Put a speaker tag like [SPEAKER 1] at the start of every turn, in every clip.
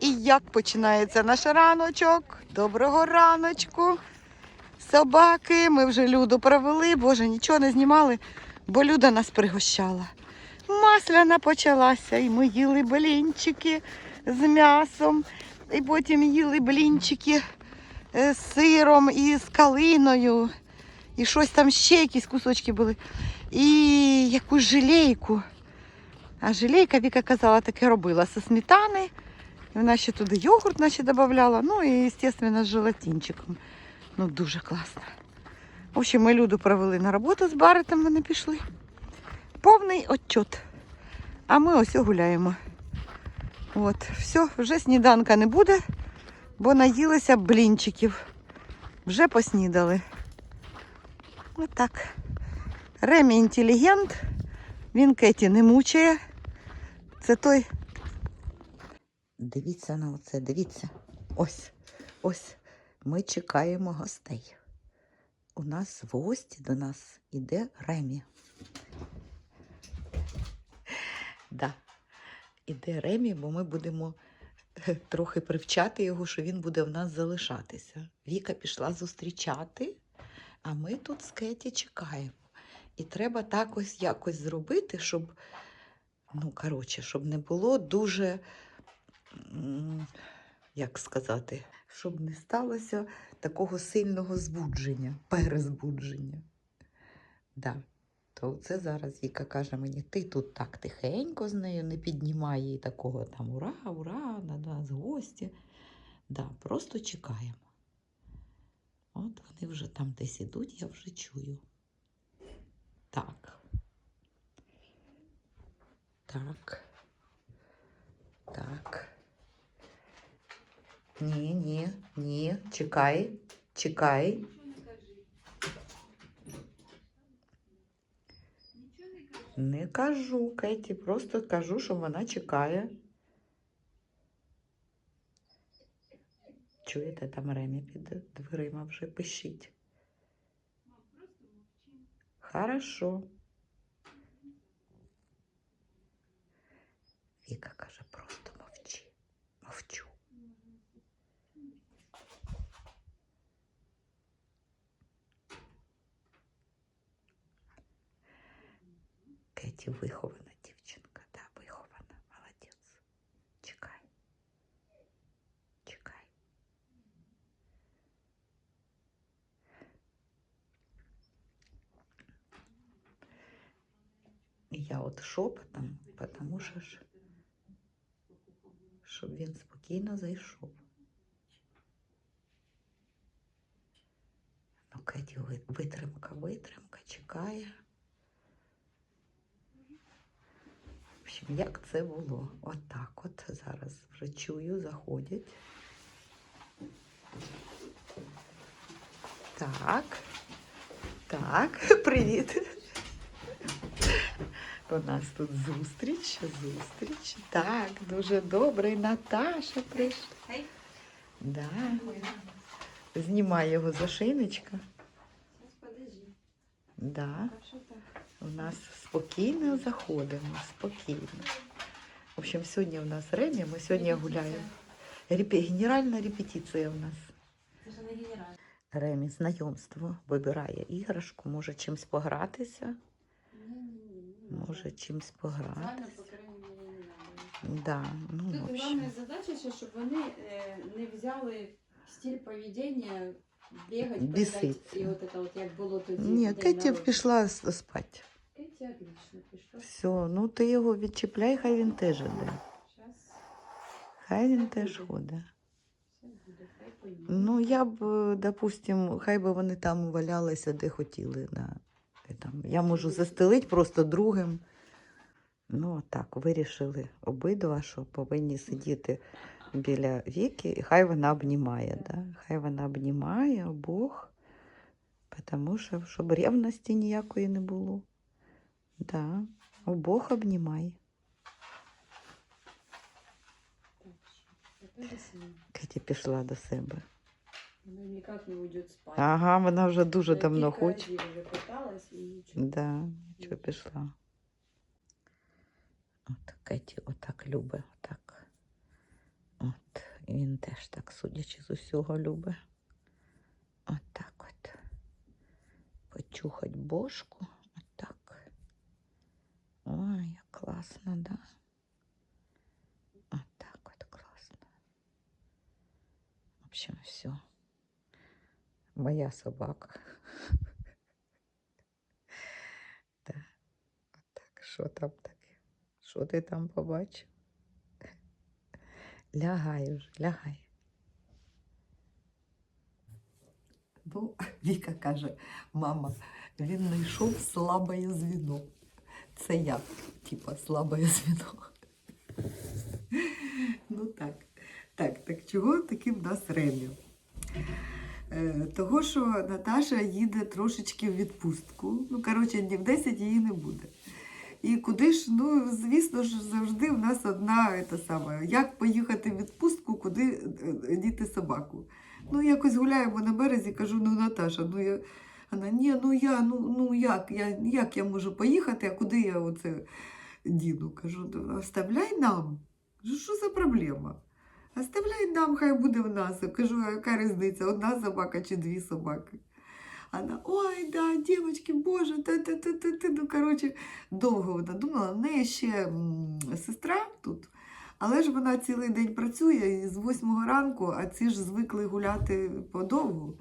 [SPEAKER 1] І як починається наш раночок? Доброго раночку. Собаки, ми вже люду провели, боже, нічого не знімали, бо люда нас пригощала. Масляна почалася, і ми їли блінчики з м'ясом, і потім їли блінчики е, з сиром і з калиною. І щось там ще якісь кусочки були. І якусь желейку. А желейка, Віка казала, таке робила зі сметани. Вона ще туди йогурт наче додавала. Ну і, звісно, з желатинчиком. Ну, дуже класно. В общем, ми Люду провели на роботу з Баретом, вони пішли. Повний отчет. А ми ось гуляємо. От, все, вже сніданка не буде, бо наїлися блінчиків. Вже поснідали. Отак. Ремі інтелігент. Він Кеті не мучає. Це той. Дивіться на оце, дивіться. Ось, ось. Ми чекаємо гостей. У нас в гості до нас іде Ремі. Да. Іде Ремі, бо ми будемо е, трохи привчати його, що він буде в нас залишатися. Віка пішла зустрічати, а ми тут з Кеті чекаємо. І треба так ось якось зробити, щоб, ну, коротше, щоб не було дуже, як сказати, щоб не сталося такого сильного збудження, перезбудження. Да. То це зараз Віка каже мені, ти тут так тихенько з нею не піднімай їй такого там ура, ура, на нас гості. Да, просто чекаємо. От вони вже там десь ідуть, я вже чую. Так. Так. Так. Ні, ні, ні. Чекай, чекай. Не кажу, Кеті, просто кажу, що вона чекає. Чуєте, там Ремі під дверима вже пишіть. Хорошо. Віка каже, просто мовчи. Мовчу. Кеті вихована дівчинка, да, вихована. Молодець. Чекай. Чекай. І я от шепотом, тому що ж, щоб він спокійно зайшов. Ну, Кеті, ви- витримка, витримка, чекає. Общем, як це було? Отак от, зараз вже чую, заходять. Так. Так, привіт. У нас тут зустріч, зустріч. Так, дуже добре. І Наташа прийшла. Да. Знімай його за
[SPEAKER 2] подожди.
[SPEAKER 1] Да. У нас спокійно заходимо, спокійно. В общем, сьогодні у нас Ремі, ми сьогодні гуляємо. Репе- Генеральна репетиція у нас. Ремі знайомство вибирає іграшку, може чимось погратися, може чимось погратися. Да, ну,
[SPEAKER 2] Тут
[SPEAKER 1] общем.
[SPEAKER 2] головна задача, ще, щоб вони е, не взяли стиль поведіння, бігати, і от це от як було тоді.
[SPEAKER 1] Ні, Кеті пішла спати.
[SPEAKER 2] Кеті отлично пішла.
[SPEAKER 1] Все, ну ти його відчіпляй, хай він теж іде. Хай він теж ходить. Ну, я б, допустим, хай би вони там валялися, де хотіли. На, там. Я можу застелити просто другим. Ну, так, вирішили обидва, що повинні сидіти біля віки, і хай вона обнімає. Да? Хай вона обнімає обох, тому що щоб ревності ніякої не було. Да. Обох обнімай. Кеті пішла до себе.
[SPEAKER 2] Вона ніяк не уйде спати.
[SPEAKER 1] Ага, вона вже дуже давно хоче.
[SPEAKER 2] вже питалась і нічого.
[SPEAKER 1] Да, що пішла. От Кеті отак любить, отак. От, і він теж так, судячи з усього, любить. От так от. Почухать бошку. Ой, як класно, да? От так от класно. В общем, все. Моя собака. Да. От так, що там таке? Що ти там побачив? Лягай уже, лягай. Ну, Віка каже, мама, він знайшов слабе звіно. Це я, типа, слабе звіно. Ну так. Так, так чого таки в нас ремів? Е, того, що Наташа їде трошечки в відпустку. Ну, коротше, днів 10 її не буде. І куди ж, ну, звісно ж, завжди в нас одна та сама. Як поїхати в відпустку, куди е, діти собаку? Ну, якось гуляємо на березі, кажу, ну Наташа, ну я. Вона, ні, ну я, ну, ну як, я, як я можу поїхати, а куди я оце діду? Кажу, «Ну, оставляй нам. Що за проблема? Оставляй нам, хай буде в нас. Кажу, яка різниця, одна собака чи дві собаки? Вона, ой, да, дівчатки, боже, та та та та та Ну, коротше, довго вона думала. В неї ще сестра тут, але ж вона цілий день працює з восьмого ранку, а ці ж звикли гуляти подовгу.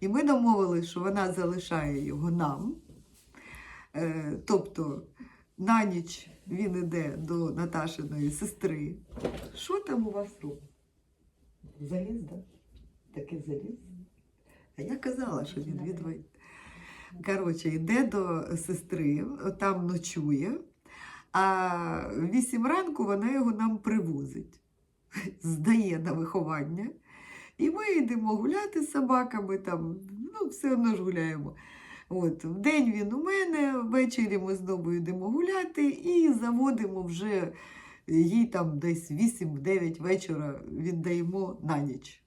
[SPEAKER 1] І ми домовилися, що вона залишає його нам. Е, тобто на ніч він іде до Наташиної сестри. Що там у вас робить? Заліз, так? Таке заліз. А я казала, що він відводить. Коротше, йде до сестри, там ночує, а вісім ранку вона його нам привозить, здає на виховання. І ми йдемо гуляти з собаками, там, ну, все одно ж гуляємо. От, вдень він у мене, ввечері ми знову йдемо гуляти і заводимо вже їй там десь 8-9 вечора віддаємо на ніч.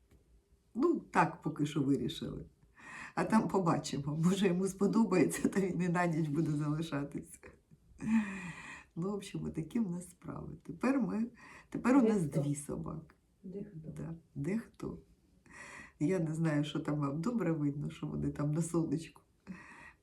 [SPEAKER 1] Ну, так поки що вирішили. А там побачимо. Може, йому сподобається, то він і на ніч буде залишатися. Ну, в общем, такі в нас справи. Тепер, ми, тепер у нас дві собаки.
[SPEAKER 2] Дехто.
[SPEAKER 1] Да. Дехто. Я не знаю, що там вам добре видно, що вони там на сонечку.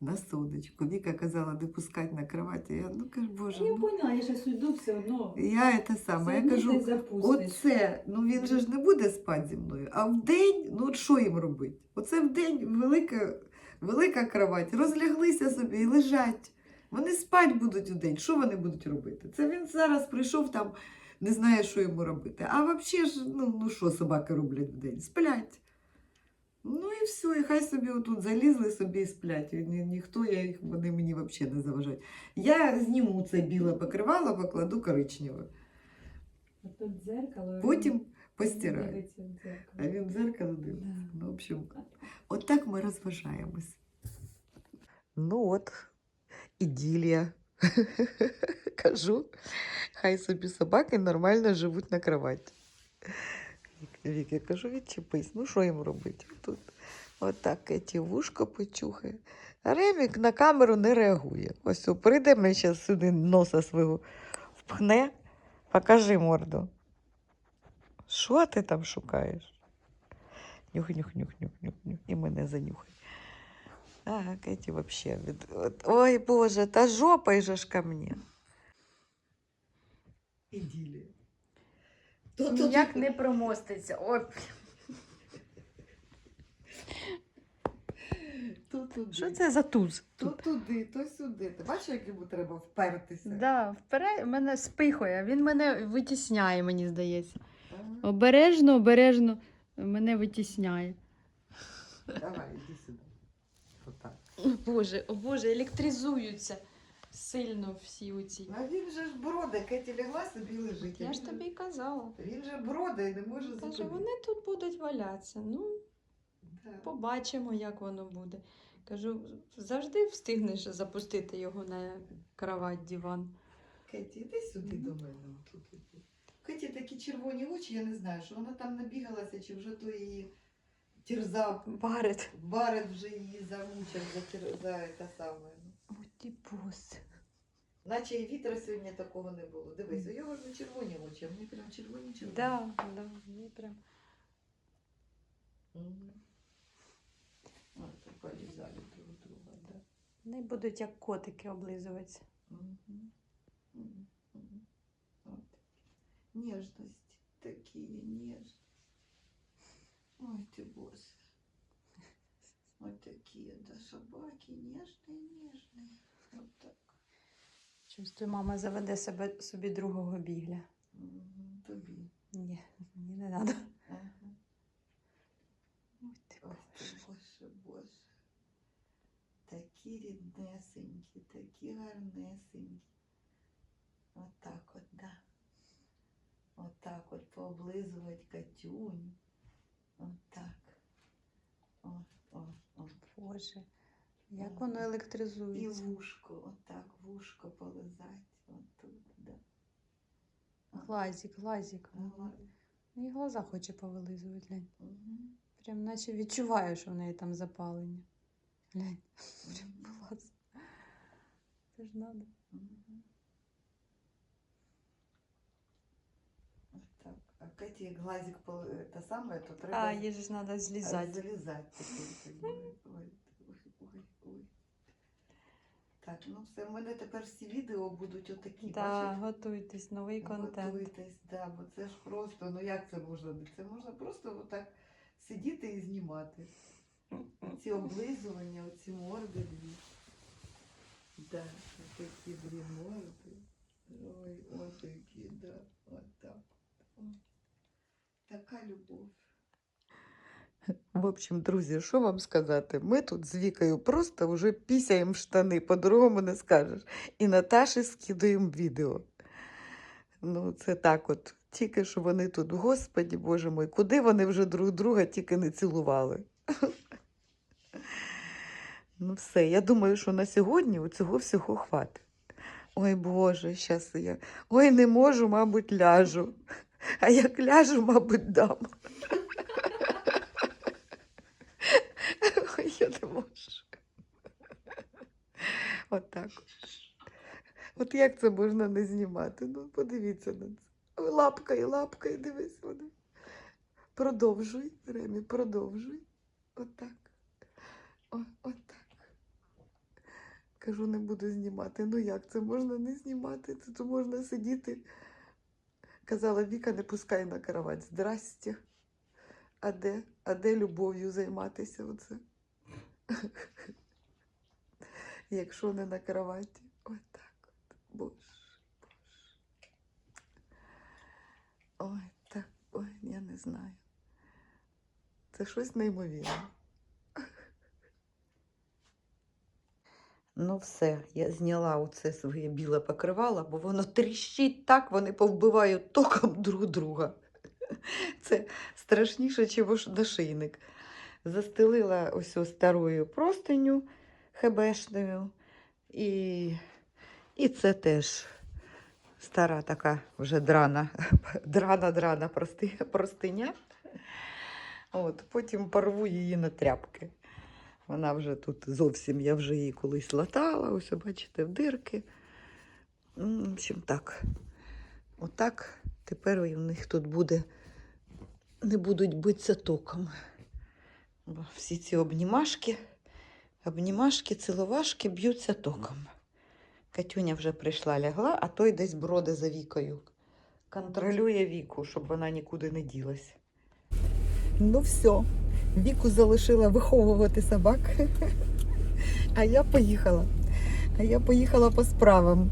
[SPEAKER 1] На сонечку. Віка казала не пускати на кроваті. Я ну кажу, боже.
[SPEAKER 2] Я
[SPEAKER 1] Ну,
[SPEAKER 2] поняла, я зараз уйду все одно.
[SPEAKER 1] я це саме. Я кажу. Оце, ну він же ж не буде спати зі мною. А вдень, ну от що їм робити? Оце вдень велика, велика кровать, розляглися собі і лежать. Вони спать будуть вдень. Що вони будуть робити? Це він зараз прийшов там, не знає, що йому робити. А взагалі ж, ну, ну що собаки роблять вдень? Сплять. Ну і все, і хай собі отут залізли собі і сплять. І ні, ніхто я їх, вони мені взагалі не заважають. Я зніму це біле покривало, покладу коричневе.
[SPEAKER 2] А тут дзеркало. і
[SPEAKER 1] Потім
[SPEAKER 2] він
[SPEAKER 1] постираю.
[SPEAKER 2] дивиться в дзеркало.
[SPEAKER 1] А він в дзеркало дивиться.
[SPEAKER 2] Да.
[SPEAKER 1] Ну, в общем, от так ми розважаємось. Ну от, іділія. Кажу, хай собі собаки нормально живуть на кроваті. Вік, я кажу, відчепись, ну що їм робити? Тут отак ті вушко почухає. Ремік на камеру не реагує. Ось о, прийде мені зараз сюди носа свого впхне, покажи морду. Що ти там шукаєш? Нюх, нюх, нюх, нюх, нюх, нюх. І мене занюхай. А, Кеті вообще. Від... от- Ой, Боже, та жопой же ж ко мне. Іділія.
[SPEAKER 2] Ніяк не промоститься. Ой,
[SPEAKER 1] То туди,
[SPEAKER 2] що це за туз?
[SPEAKER 1] то туди, то сюди. Ти бачиш, як йому треба впертися?
[SPEAKER 2] Да, вперед мене спихує, він мене витісняє, мені здається. Обережно, обережно мене витісняє.
[SPEAKER 1] Давай, іди сюди. Отак.
[SPEAKER 2] О Боже, о Боже, електризуються сильно всі оці.
[SPEAKER 1] А він же ж броде, Кеті лягла собі лежить.
[SPEAKER 2] Я ж тобі й казала.
[SPEAKER 1] Він же броде і не може
[SPEAKER 2] Каже,
[SPEAKER 1] зупинити.
[SPEAKER 2] вони тут будуть валятися. Ну, Побачимо, як воно буде. Кажу, завжди встигнеш запустити його на кровать, диван.
[SPEAKER 1] Кеті, іди сюди до мене. Кеті такі червоні очі, я не знаю, що вона там набігалася, чи вже то її терзав.
[SPEAKER 2] Барет.
[SPEAKER 1] Барет вже її замучив за, за те саме.
[SPEAKER 2] О, ти бос.
[SPEAKER 1] Наче і вітра сьогодні такого не було. Дивись, у його ж червоні очі, а мені прям червоні червоні.
[SPEAKER 2] Да, да, мені прям.
[SPEAKER 1] Мгм. Ось так полізали друг друга, да.
[SPEAKER 2] Вони будуть як котики облизуватися.
[SPEAKER 1] Мгм. Мгм. Мгм. От. Нежность. Такие нежные. Ой ты, боже. Вот такие, да, собаки нежные, нежные. Вот так.
[SPEAKER 2] Чувствую, мама заведе себе собі другого бігля.
[SPEAKER 1] Мгм. Тобі.
[SPEAKER 2] Ні, мені не треба.
[SPEAKER 1] Такі ріднесенькі, такі гарнесенькі. Отак от, да. Отак от пооблизувати Катюню. Отак. О, о, о.
[SPEAKER 2] Боже. Як
[SPEAKER 1] Мгм.
[SPEAKER 2] воно
[SPEAKER 1] І вушко, отак, вушко полизати. Отут, да.
[SPEAKER 2] Глазик, глазик.
[SPEAKER 1] Ага.
[SPEAKER 2] І глаза хоче повилизувати.
[SPEAKER 1] Мгм,
[SPEAKER 2] Прям наче відчуваю, що в неї там запалення. Глянь, прям глаз. Це ж надо.
[SPEAKER 1] Отак. А Каті, глазик те саме, то треба
[SPEAKER 2] А, їй же ж треба злізати.
[SPEAKER 1] Залізати. Ой, ой, ой, ой. Так, ну все, в мене тепер всі відео будуть отакі.
[SPEAKER 2] Да,
[SPEAKER 1] бачиш?
[SPEAKER 2] готуйтесь, новий контент.
[SPEAKER 1] Готуйтесь, да, бо це ж просто, ну як це можна? Це можна просто отак сидіти і знімати. Ці облизування, оці морди дві. Да, такі дві морди. Ой, отакі, да, отак. Така любов. В общем, друзі, що вам сказати? Ми тут з Вікою просто вже пісяємо штани, по-другому не скажеш. І Наташі скидуємо відео. Ну, це так от. Тільки що вони тут, господі Боже мой, куди вони вже друг друга тільки не цілували. Ну, все, я думаю, що на сьогодні у цього всього хватить. Ой Боже, щас я. Ой, не можу, мабуть, ляжу. А як ляжу, мабуть, дам. Ой, я не можу. От так. От. От як це можна не знімати? Ну, подивіться на це. Лапка і лапка, і дивись вона. Продовжуй, Ремі, продовжуй. Отак. О, отак. Кажу, не буду знімати. Ну як це можна не знімати? Тут можна сидіти. Казала Віка, не пускай на кровать. Здрасте. А де? А де любов'ю займатися оце? Якщо не на кроваті. Ось так от. Боже, Боже. Ой, так, ой, я не знаю. Це щось неймовірне. Ну, все, я зняла оце своє біле покривало, бо воно тріщить так, вони повбивають током друг друга. Це страшніше, ніж нашийник. Застелила ось старою простиню хебешною. І, і це теж стара така вже драна, драна-драна простиня. От, потім порву її на тряпки. Вона вже тут зовсім, я вже її колись латала, ось бачите, в дирки. В общем, так. Отак тепер у них тут буде, не будуть битися током. Бо всі ці обнімашки, обнімашки, ціловашки б'ються током. Катюня вже прийшла, лягла, а той десь броде за вікою. Контролює віку, щоб вона нікуди не ділась. Ну все, віку залишила виховувати собак. А я поїхала. А я поїхала по справам.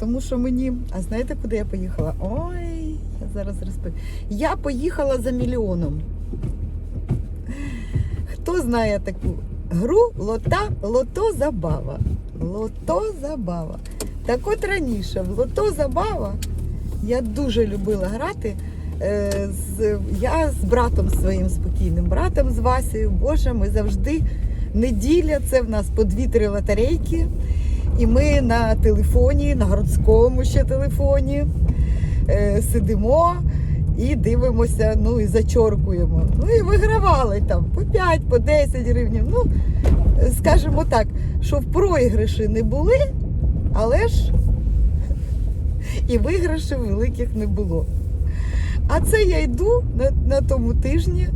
[SPEAKER 1] Тому що мені. А знаєте, куди я поїхала? Ой, я зараз розповім. Я поїхала за мільйоном. Хто знає таку гру лота, лото забава. Лото забава. Так от раніше в лото забава я дуже любила грати. Е, з, я з братом своїм спокійним братом, з Васею, Боже, ми завжди неділя, це в нас по дві-три лотерейки. І ми на телефоні, на городському ще телефоні е, сидимо і дивимося, ну і зачоркуємо. Ну і вигравали там по 5, по 10 гривень. Ну, скажімо так, що в проігриші не були, але ж і виграшів великих не було. А це я йду на, на тому тижні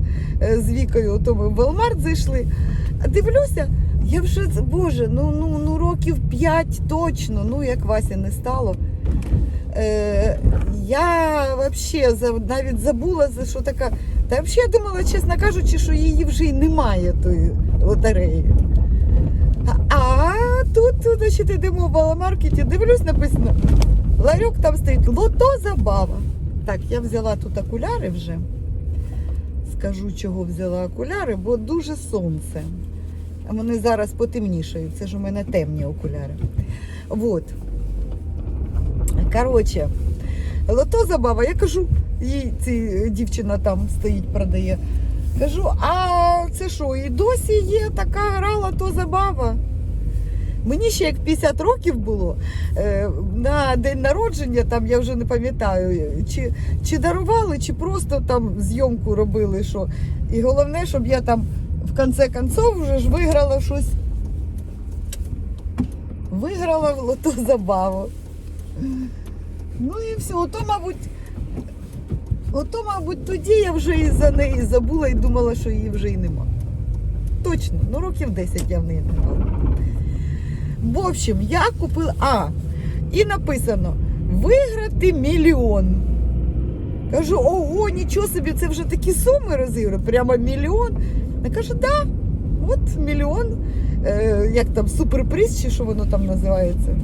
[SPEAKER 1] е, з Вікою, тому в Walmart зайшли. Дивлюся, я вже, боже, ну, ну, ну років 5 точно, ну як Вася не стало. Е, я взагалі навіть забула, за що така. Та взагалі я думала, чесно кажучи, що її вже й немає тої лотереї. А, тут, значить, йдемо в баламаркеті, дивлюсь, написано, ларьок там стоїть, лото забава. Так, я взяла тут окуляри вже. Скажу, чого взяла окуляри, бо дуже сонце. Вони зараз потемнішають. Це ж у мене темні окуляри. Вот. Коротше, лото забава. Я кажу, їй ці дівчина там стоїть, продає. Кажу, а це що, і досі є така гра лото забава? Мені ще як 50 років було е, на день народження, там я вже не пам'ятаю, чи, чи дарували, чи просто там зйомку робили. що. І головне, щоб я там в кінці концов вже ж виграла щось. Виграла в лото забаву. Ну і все, ото, мабуть, ото, мабуть, тоді я вже і за неї забула і думала, що її вже і нема. Точно, ну років 10 я в неї не мала. В общем, я купила. А, і написано: виграти мільйон. Кажу, ого, нічого собі, це вже такі суми розіграю, прямо мільйон. Я кажу, да, от мільйон. Е, як там суперприз, чи що воно там називається.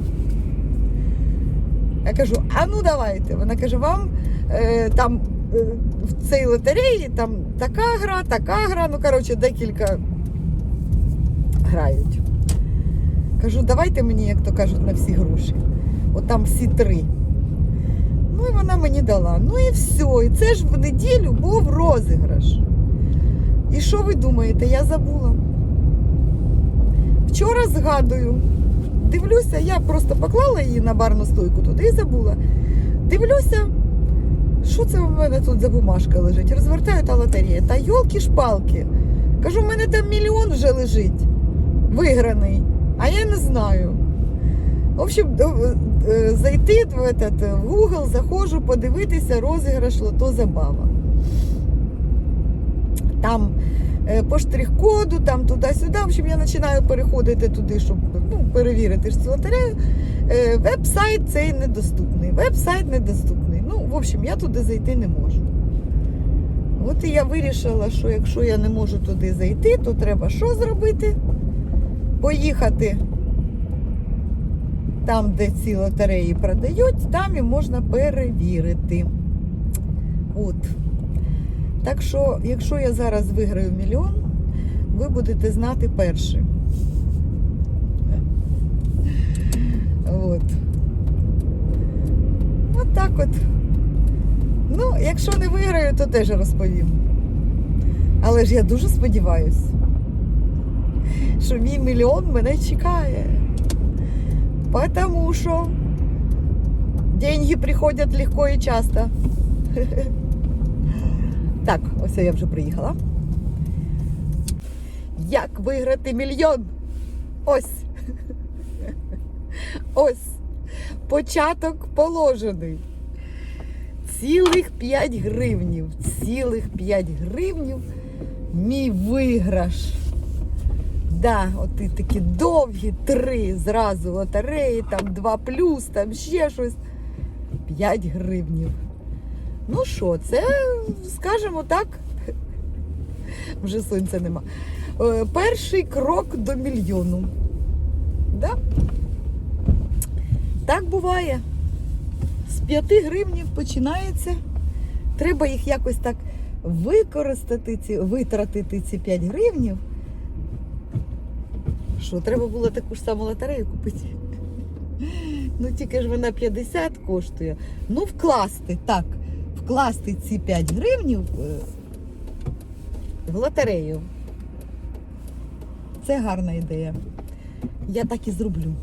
[SPEAKER 1] Я кажу, а ну давайте. Вона каже, вам е, там е, в цій лотереї там така гра, така гра, ну коротше, декілька грають. Кажу, давайте мені, як то кажуть, на всі гроші. От там всі три. Ну і вона мені дала. Ну і все. І це ж в неділю був розіграш. І що ви думаєте, я забула? Вчора згадую, дивлюся, я просто поклала її на барну стойку туди і забула. Дивлюся, що це в мене тут за бумажка лежить? Розвертаю та лотерея. Та йолки-шпалки. Кажу, в мене там мільйон вже лежить, виграний, а я не знаю. В общем, е, зайти в, этот, в Google, заходжу, подивитися розіграш лото забава. Там е, по штрих-коду, там туди-сюди. В общем, я починаю переходити туди, щоб ну, перевірити цю лотерею. Е, Веб-сайт цей недоступний. Веб-сайт недоступний. Ну, в общем, я туди зайти не можу. От і я вирішила, що якщо я не можу туди зайти, то треба що зробити? Поїхати там, де ці лотереї продають, там і можна перевірити. От. Так що, якщо я зараз виграю мільйон, ви будете знати перші. От. От так от. Ну, якщо не виграю, то теж розповім. Але ж я дуже сподіваюся, що мій мільйон мене чекає. Потому що деньги приходять легко і часто. Так, ось я вже приїхала. Як виграти мільйон? Ось. Ось. Початок положений. Цілих 5 гривнів. Цілих 5 гривнів. Мій виграш. Да, от такі довгі три зразу лотереї, там 2 плюс, там ще щось. 5 гривнів. Ну що, це, скажімо так, вже сонця нема. Е, Перший крок до мільйону. Да? Так буває. З 5 гривнів починається. Треба їх якось так використати, витратити ці 5 гривнів. Що, треба було таку ж саму лотерею купити? Ну тільки ж вона 50 коштує. Ну, вкласти, так, вкласти ці 5 гривнів е, в лотерею. Це гарна ідея. Я так і зроблю.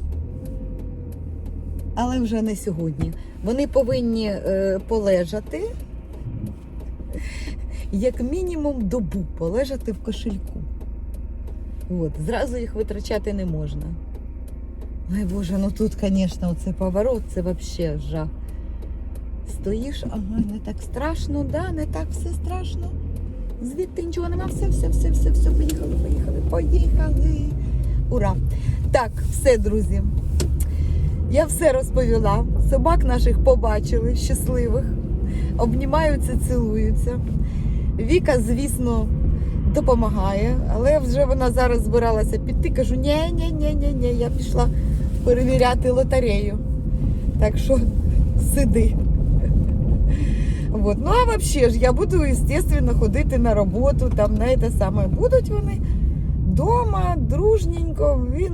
[SPEAKER 1] Але вже не сьогодні. Вони повинні е, полежати, як мінімум добу полежати в кошельку. От, зразу їх витрачати не можна. Ой Боже, ну тут, звісно, оцей поворот, це взагалі жах. стоїш, ага, не так страшно, да, не так все страшно. Звідти нічого нема, все, все, все, все, все, поїхали, поїхали, поїхали. Ура! Так, все, друзі. Я все розповіла. Собак наших побачили, щасливих, обнімаються, цілуються. Віка, звісно, допомагає, але вже вона зараз збиралася піти. Кажу, ні, ні, ні, ні, ні, я пішла перевіряти лотерею. Так що сиди. Вот. Ну а взагалі ж я буду, звісно, ходити на роботу, там на те саме. Будуть вони вдома, дружненько. Він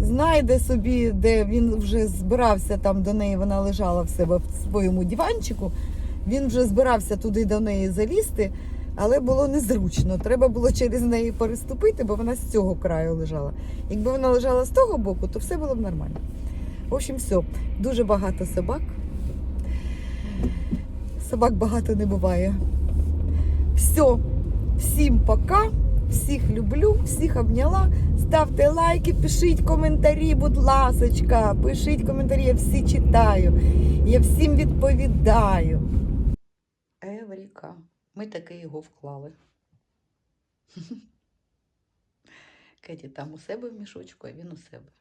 [SPEAKER 1] знайде собі, де він вже збирався там до неї, вона лежала в себе в своєму диванчику. Він вже збирався туди до неї залізти, але було незручно. Треба було через неї переступити, бо вона з цього краю лежала. Якби вона лежала з того боку, то все було б нормально. В общем, все. Дуже багато собак. Собак багато не буває. Все. Всім пока. Всіх люблю, всіх обняла. Ставте лайки, пишіть коментарі, будь ласочка. Пишіть коментарі, я всі читаю. Я всім відповідаю. Евріка. Ми таки його вклали. Кеті там у себе в мішочку, а він у себе.